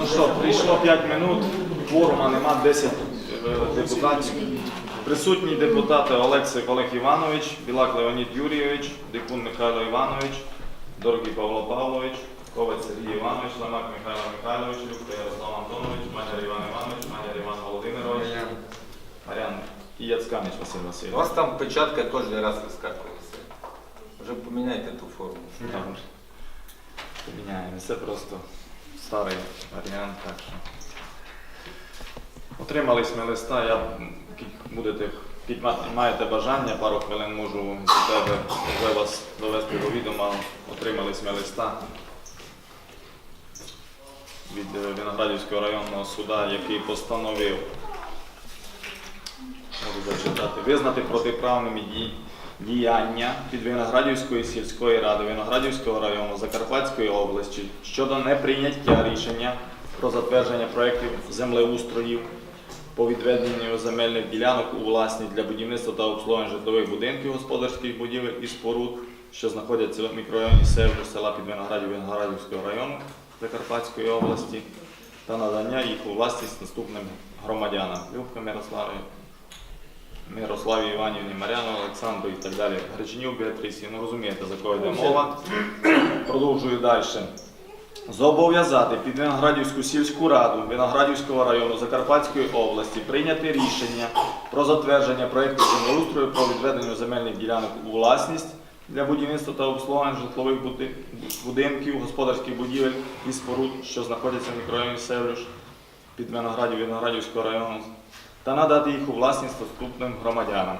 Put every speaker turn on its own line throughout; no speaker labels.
Ну що, прийшло 5 минут, кворума нема 10 е, депутатів. Присутні депутати Олексик Олег Іванович, Білак Леонід Юрійович, Дикун Михайло Іванович, Дорогий Павло Павлович, Ковець Сергій Іванович, Ламак Михайло Михайлович, Любка Ярослав Антонович, Маняр Іван Іванович, Маняр Іван Володимирович, Марян і Яцканич Василь Васильович.
У вас там печатка кожен раз вискакує. Вже поміняйте ту форму.
Поміняємо. Це просто старий варіант, так що. Отримали ми листа, я будете, маєте бажання, пару хвилин можу до тебе вже вас довести до відома. Отримали ми листа від е, Виноградівського районного суда, який постановив можу зачитати, визнати протиправними дій- діяння від Виноградівської сільської ради Виноградівського району Закарпатської області щодо неприйняття рішення про затвердження проєктів землеустроїв по відведенню земельних ділянок у власність для будівництва та обслуговування житлових будинків, господарських будівель і споруд, що знаходяться в мікрорайоні Севжу села під Виноградів Виноградівського району Закарпатської області та надання їх у власність наступним громадянам. Любка Мирославі, Мирославі Іванівні, Маряну Олександру і так далі. Греченюк Беатрисі, ну розумієте, за кого йде мова. Продовжую далі. Зобов'язати під Виноградівську сільську раду Виноградівського району Закарпатської області прийняти рішення про затвердження проєкту землеустрою про відведення земельних ділянок у власність для будівництва та обслуговування житлових будинків, господарських будівель і споруд, що знаходяться в мікрорайоні Севлюш під Виноградів Виноградівського району, та надати їх у власність доступним громадянам.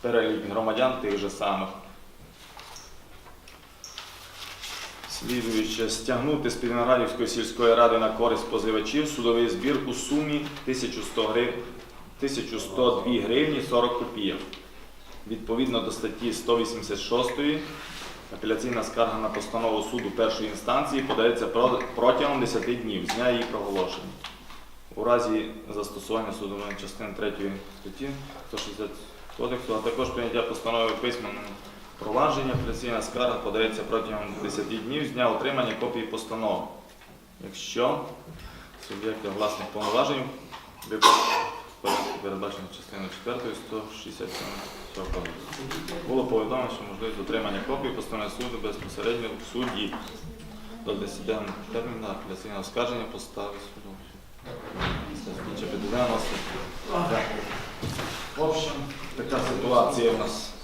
Перелік громадян тих же самих. Слідуюче, стягнути з Підвиноградівської сільської ради на користь позивачів судовий збір у сумі 1100 грив... 1102 гривні 40 копійок. Відповідно до статті 186 апеляційна скарга на постанову суду першої інстанції подається протягом 10 днів з дня її проголошення. У разі застосування судової частини 3 статті 160 кодексу, а також прийняття постанови в письменному провадженні, апеляційна скарга подається протягом 10 днів з дня отримання копії постанови. Якщо суб'єкта власних повноважень порядку передбачено частиною 4 167 кодексу. Було повідомлено, що можливість отримання копії постанови суду безпосередньо в суді до 10 денного терміну апеляційного скарження поставить суду. Чи підведемо нас? В общем, така ситуація в нас.